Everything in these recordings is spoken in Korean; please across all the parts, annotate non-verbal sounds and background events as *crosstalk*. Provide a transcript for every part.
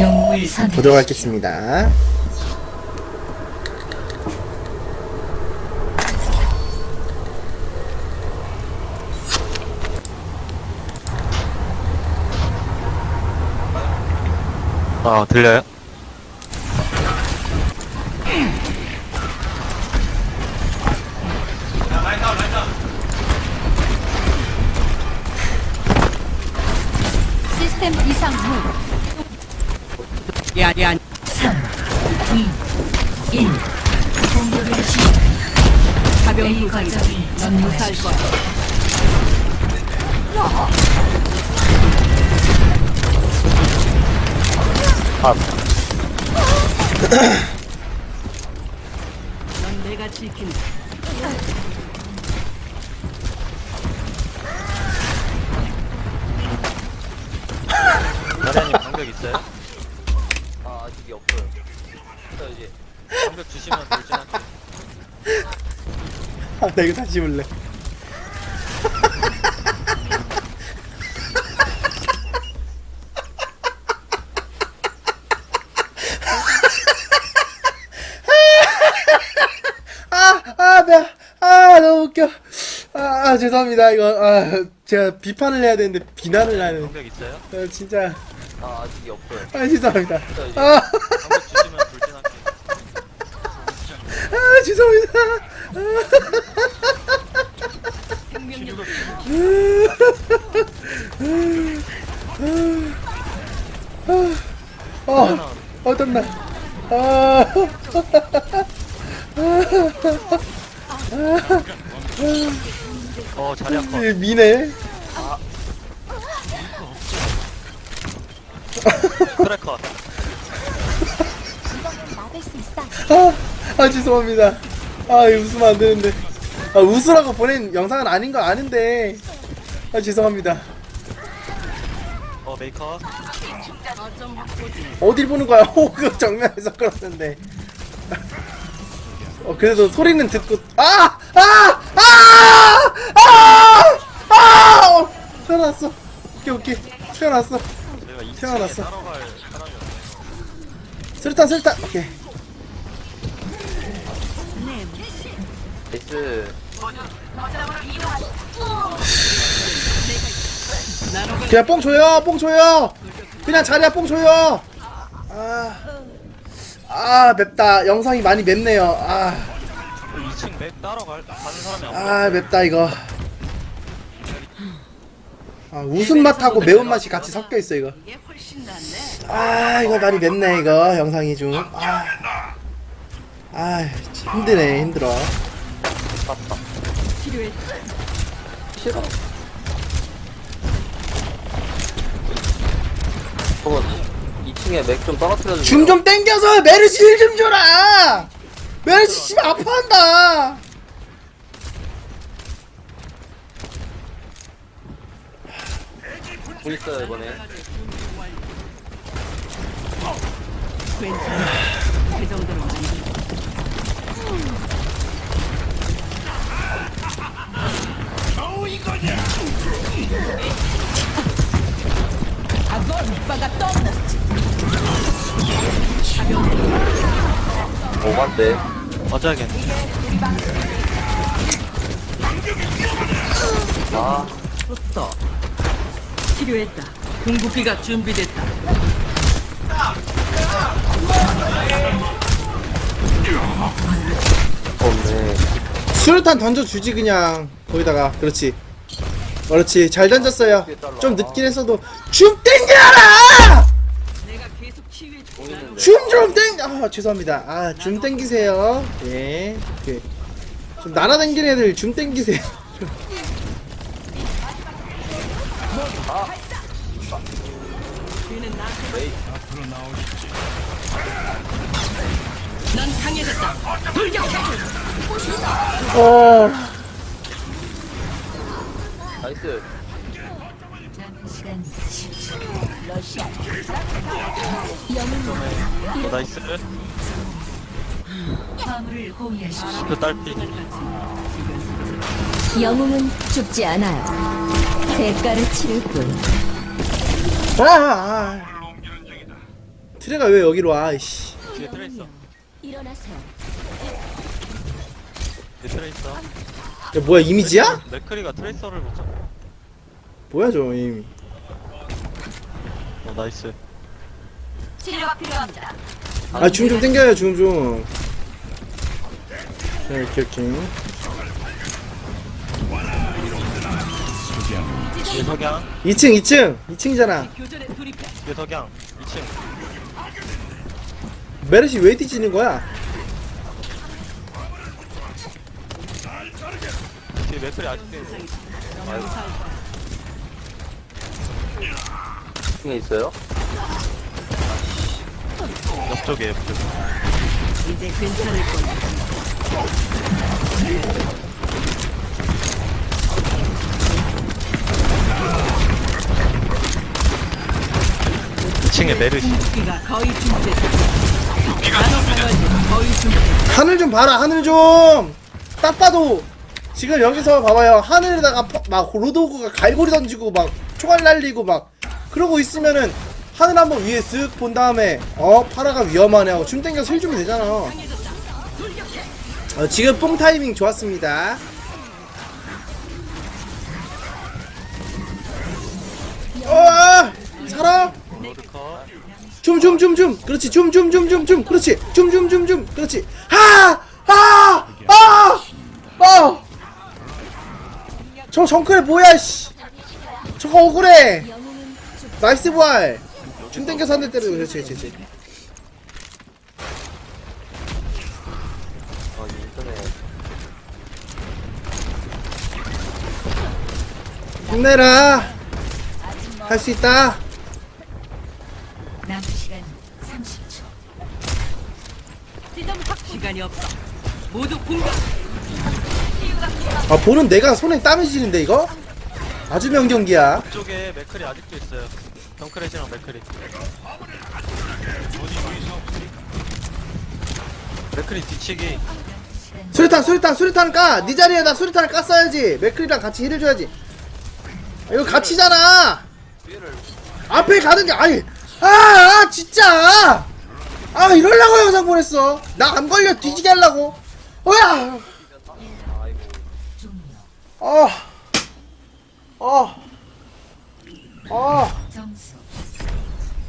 영웅을 선택. 보도록 하겠습니다. 아 들려요? 시스템 이상 무. 3, 2, 1. 공격을 시작. 가벼운 거점을 점령할 거야. *clears throat* 넌 내가 지킨다. 나리아님 방벽 있어요? 아 아직이 없어요 저 이제 방벽 주시면 돌진 할게요 아, 나 이거 다시 볼래. *laughs* 아, 아, 나, 아, 너무 웃겨. 아, 아, 죄송합니다. 이거, 아, 제가 비판을 해야 되는데 비난을 하는. 방벽 있어요? 아, 진짜, 아 아직이 없어요 아, 죄송합니다. 아, 주시면 아, 죄송합니다. 아, 어떤 날. 아, 어 자리 아파 이 미네. 크래커 막을 수 있어. 아, 아, 죄송합니다. 아, 이거 웃으면 안 되는데. 아, 웃으라고 보낸 영상은 아닌 거 아는데. 아, 죄송합니다. 어 메이커 어딜 보는 거야? *laughs* 호그 정면에서 끌었는데. 어, 그래도 소리는 듣고, 아! 아! 아! 아! 아! 어, 태어났어. 오케이, 오케이. 태어났어. 내가 2층에 태어났어. 슬탄, 슬탄. 오케이. 나이스 그냥 뽕 줘요, 뽕 줘요. 그냥 자리야 뽕 줘요. 아, 아 맵다. 영상이 많이 맵네요. 아, 2층 맥 따라갈 가는 사람이 안 보여 아 맵다 이거. 아 웃음 맛하고 매운 맛이 같이 섞여 있어 이거. 아 이거 많이 맵네 이거 영상이 좀. 아, 아 힘드네 힘들어. 필요해. 저거 2층에 맥 좀 떨어뜨려 주세요. 줌좀 땡겨서 메르시 힐 좀 줘라. 메르시 씨발 아파한다. 공 있어요 이번에. 괜찮아. 그 정도로 많이. 오반데. 맞아야겠네 아 좋다. 필요했다. 궁극기가 준비됐다. 없네. 수류탄 던져주지 그냥 거기다가 그렇지 그렇지 잘 던졌어요 좀 늦긴 했어도 줌 땡겨라 줄게. 줌좀 땡! 아 죄송합니다 아줌 땡기세요 예 오케이. 좀 날아다니는 애들 줌 땡기세요. 넌 강해졌다. 돌격해. 어 나이스. 남은 시간 10초. 어, 나이스. 그 딸피 영웅은 죽지 않아요. 대가를 치를 뿐. 아, 아, 아. 트레가 왜 여기로 와 이씨 뒤에 트레 있어. 일어나세요. 뒤에 트레 있어. 야, 뭐야 이미지야? 맥크리가 트레이서를 못 잡아. 뭐야 저 이미 어 나이스. 치료가 필요합니다. 아줌 좀 땡겨요 줌좀 네, 이렇게 이렇게 뒤에 석양. 2층 2층 2층이잖아 교전에 돌입해. 뒤에 석양. 2층. 메르시 왜 뒤지는 거야? 뒤에 맥크리 아직도 있어. 중에 있어요? 옆쪽에 옆쪽. 이제 괜찮을 거야. 2층에 메르시. 궁극기가 거의 준비됐다. 나노 강화제 거의 준비. 하늘 좀 봐라 하늘 좀딱 봐도 지금 여기서 봐봐요. 하늘에다가 파- 막 로드오그가 갈고리 던지고 막 총알 날리고 막 그러고 있으면은 하늘 한번 위에 쓱 본 다음에 어 파라가 위험하네 하고 줌 땡겨서 힐 주면 되잖아. 어, 지금 뽕 타이밍 좋았습니다. 어 살아? 줌줌줌 그렇지. 줌 그렇지. 줌 그렇지. 하 저 정크레 뭐야 씨. 저거 억울해. 나이스 부활. 줌 땡겨서 한 대 때리고 그렇지 그렇지 그렇지. 아 인터넷 힘내라. 할 수 있다. 남은 시간 30초. 시간이 없어. 모두 공격. 아 보는 내가 손에 땀이 지는데 이거? 아주 명경기야. 쪽에 맥크리 아직도 있어요. 덩크레시랑 맥크리. 맥크리 뒤치기. 수류탄 수류탄 수류탄 까네 자리에다 수류탄을 깠어야지. 맥클이랑 같이 힐을 줘야지. 이거 같이잖아! 앞에 가는 게 아니 아, 아 진짜! 아 이럴라고 영상 보냈어. 나 안 걸려. 뒤지게 하려고. 뭐야 아, 아, 아, 점수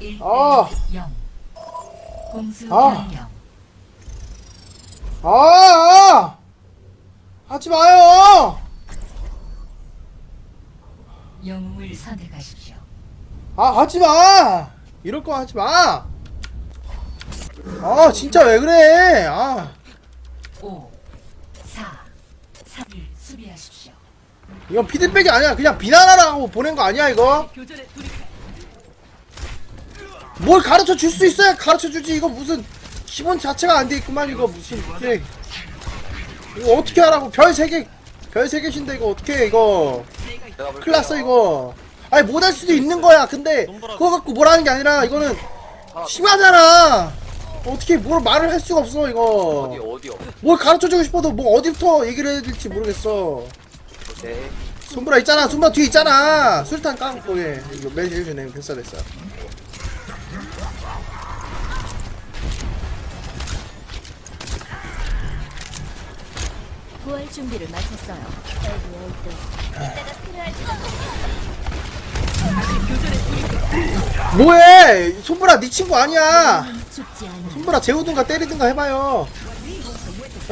1대 아. 0. 공수 아. 변경. 아, 아, 하지 마요. 영웅을 선택하십시오. 아, 하지 마. 이럴 거 하지 마. 아, 진짜 왜 그래? 아, 5, 4, 3, 1 수비하십시오. 이건 피드백이 아니야. 그냥 비난하라고 보낸 거 아니야 이거? 교전에 돌입해. 뭘 가르쳐 줄 수 있어야 가르쳐 주지. 이거 무슨 기본 자체가 안 돼 있구만 이거 무슨 이게 이거 어떻게 하라고? 별 세 개, 별 세 개신데 이거 어떻게 해 이거? 제가 볼게요. 큰일 났어 이거 아니 못할 수도 있는 거야 근데 그거 갖고 뭐라는 게 아니라 이거는 심하잖아 어떻게 뭘 말을 할 수가 없어 어디 이거. 어디요? 뭘 가르쳐주고 싶어도 뭐 어디부터 얘기를 해야 될지 모르겠어. 오케이 손브라 있잖아 손브라 뒤에 있잖아. 술탄 까고 예. 이거 매일 해주네 됐어 됐어. 부활 준비를 마쳤어요. 뭐해 손브라 네 친구 아니야. 손브라 재우든가 때리든가 해봐요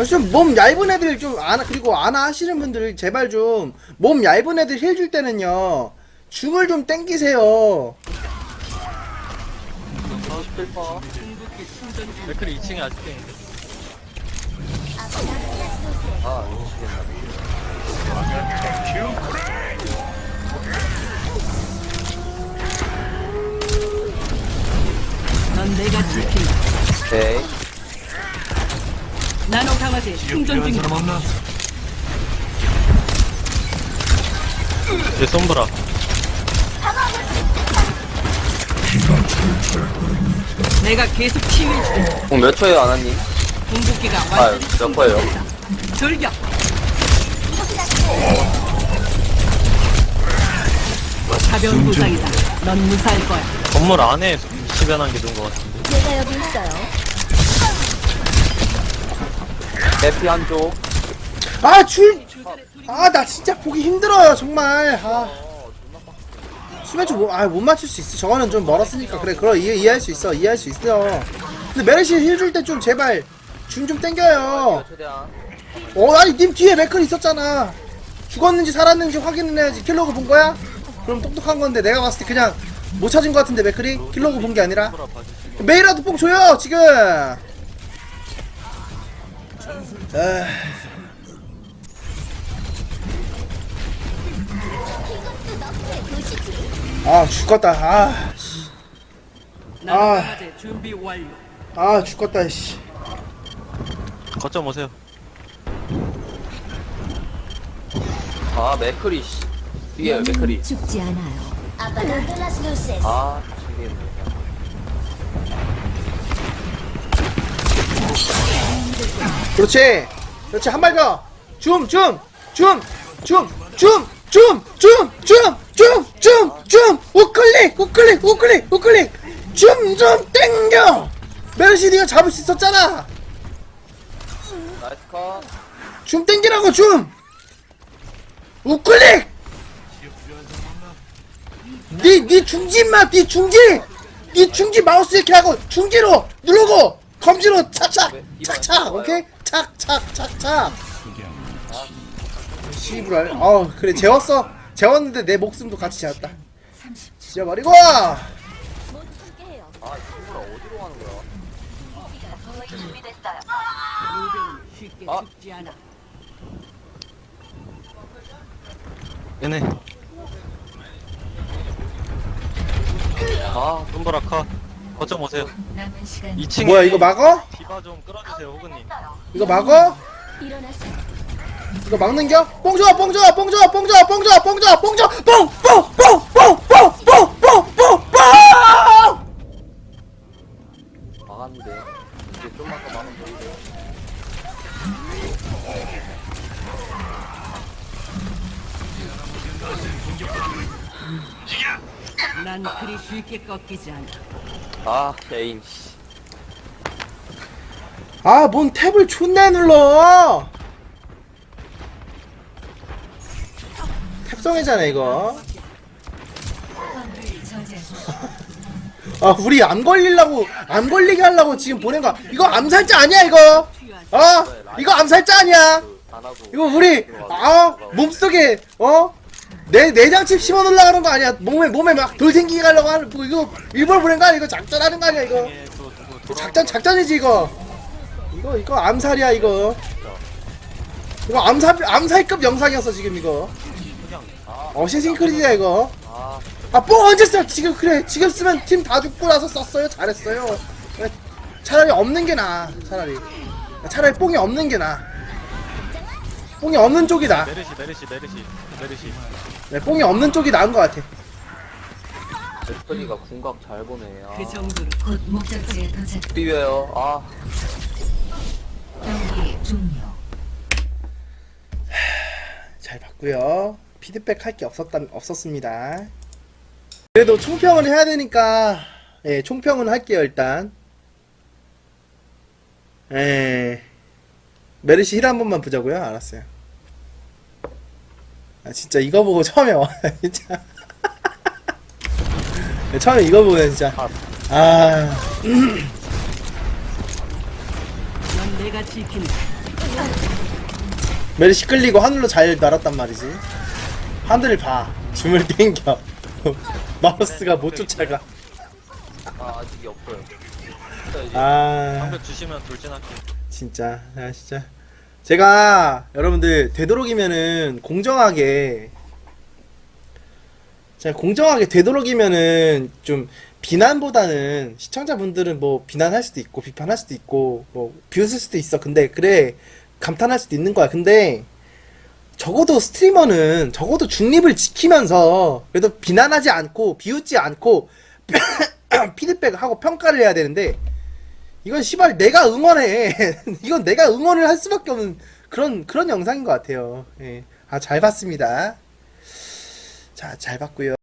좀 몸 얇은 애들 좀 아나 그리고 아나 하시는 분들 제발 좀 몸 얇은 애들 힐 줄 때는요 줌을 좀 땡기세요 47퍼 맥크리 2층에 아직도 있는데. 충전 중이다. 얘 솜브라. 내가 계속 치유해줄게. 공몇 초에요 아나님? 궁극기가 아 완전히 몇 퍼예요? 돌격. 가벼운 부상이다. 넌 무사할 거야. 건물 안에 변한 게 좋은 것 같은데. 제가 여기 있어요. 대피 한쪽. 아 줄. 아 나 진짜 보기 힘들어요 정말. 아. 수면 좀아못 맞출 수 있어. 저거는 좀 멀었으니까 그래. 그럼 이해 이해할 수 있어. 이해할 수 있어. 근데 메르시 힐 줄 때 좀 제발 줌 좀 땡겨요. 어 아니 님 뒤에 맥클 있었잖아. 죽었는지 살았는지 확인을 해야지. 킬로그 본 거야? 그럼 똑똑한 건데 내가 봤을 때 그냥 못 찾은 것 같은데 맥클이 킬로그 본 게 아니라. 메이라도 뽕 줘요 지금. 에. 아 죽겠다 아, 씨. 나가제 준비 완료. 아 죽겠다 씨. 거점 오세요. 아, 맥크리, 씨. 뒤에 맥크리. 죽지 않아요. 아, 죽겠네. 그렇지 그렇지 한 발 더. 줌 줌 줌 줌 줌 줌 줌 줌 줌 줌 줌 우클릭 우클릭 우클릭 우클릭 줌좀 땡겨 메르시 니가 잡을 수 있었잖아 나이스 컷. 줌 땡기라고 줌 우클릭 니니 중지 임마 니 중지 니 중지 마우스 이렇게 하고 중지로 누르고 검지로 착착 착착 오케이 착착 착착 씨부랄 어 그래 재웠어 재웠는데 내 목숨도 같이 재웠다 함께해요. 아, 친구라 어디로 가는 거야? 아. 얘네. 아, 손보라 컷. 거점 오세요. 남은 시간 2층에 뭐야 이거 막어? 디바 좀 끌어주세요 호그님. 이거 막어? 이거 막는겨? 뽕 줘, 뽕 줘, 뽕 줘, 뽕 줘, 뽕 줘, 뽕 줘, 뽕 줘, 뽕, 뽕, 뽕, 뽕, 뽕, 뽕, 뽕, 뽕, 뽕! 막았는데. 이제 좀만 더 막으면 되는데. 난 그리 쉽게 꺾이지 않아. 아, 에임, 씨. 아, 뭔 탭을 존나 눌러! 탭성이잖아, 이거. *laughs* 아, 우리 안 걸리려고, 안 걸리게 하려고 지금 보낸 거. 이거 암살자 아니야, 이거? 어? 이거 암살자 아니야? 안 하고. 이거 우리, 아, 몸속에, 어? 내, 내장칩 심어 놓으려고 거 아니야? 몸에, 몸에 막 돌 생기게 하려고 하는, 뭐 이거, 일부러 보낸 거 아니야? 이거 작전하는 거 아니야, 이거? 예, 또 누구 돌아. 작전 작전이지 이거. 이거 이거 암살이야 이거. 이거 암살 암살급 영상이었어 지금 이거. 어시신 크리드야 이거. 아, 아 뽕 언제 써? 지금 그래 지금 쓰면 팀 다 죽고 나서 썼어요. 잘했어요. 그래, 차라리 없는 게 나아. 차라리. 차라리 뽕이 없는 게 나아. 뽕이 없는 쪽이 나. 메르시 메르시 메르시 메르시. 네, 뽕이 없는 쪽이 나은 것 같아. 맥크리가 궁각 잘 보네. 아, 그 정도로 곧 목적지에 도착. 비벼요. 아, 경기 종료. 잘 봤고요. 피드백 할 게 없었다 없었습니다. 그래도 총평을 해야 되니까 예, 총평은 할게요 일단. 예. 메르시 힐 한 번만 보자고요. 알았어요. 아 진짜 이거 보고 처음에 와 *laughs* 진짜. 네, 처음에 이거 보고 진짜. 아 넌 내가 지킨다. 메르시 끌리고 하늘로 잘 날았단 말이지. 하늘을 봐. 줌을 땡겨. *laughs* 마우스가 못 쫓아가. 아, 아직이 없어요. 이제 아. 방벽 주시면 돌진할게요. 진짜 아 진짜 제가 여러분들 되도록이면은 공정하게 제가 공정하게 되도록이면은 좀 비난보다는 시청자분들은 뭐 비난할 수도 있고 비판할 수도 있고 뭐 비웃을 수도 있어. 근데 그래 감탄할 수도 있는 거야. 근데 적어도 스트리머는 적어도 중립을 지키면서 그래도 비난하지 않고 비웃지 않고 *coughs* 피드백을 하고 평가를 해야 되는데 이건 시발 내가 응원해. *laughs* 이건 내가 응원을 할 수밖에 없는 그런 그런 영상인 것 같아요. 예. 아 잘 봤습니다. 자 잘 봤고요.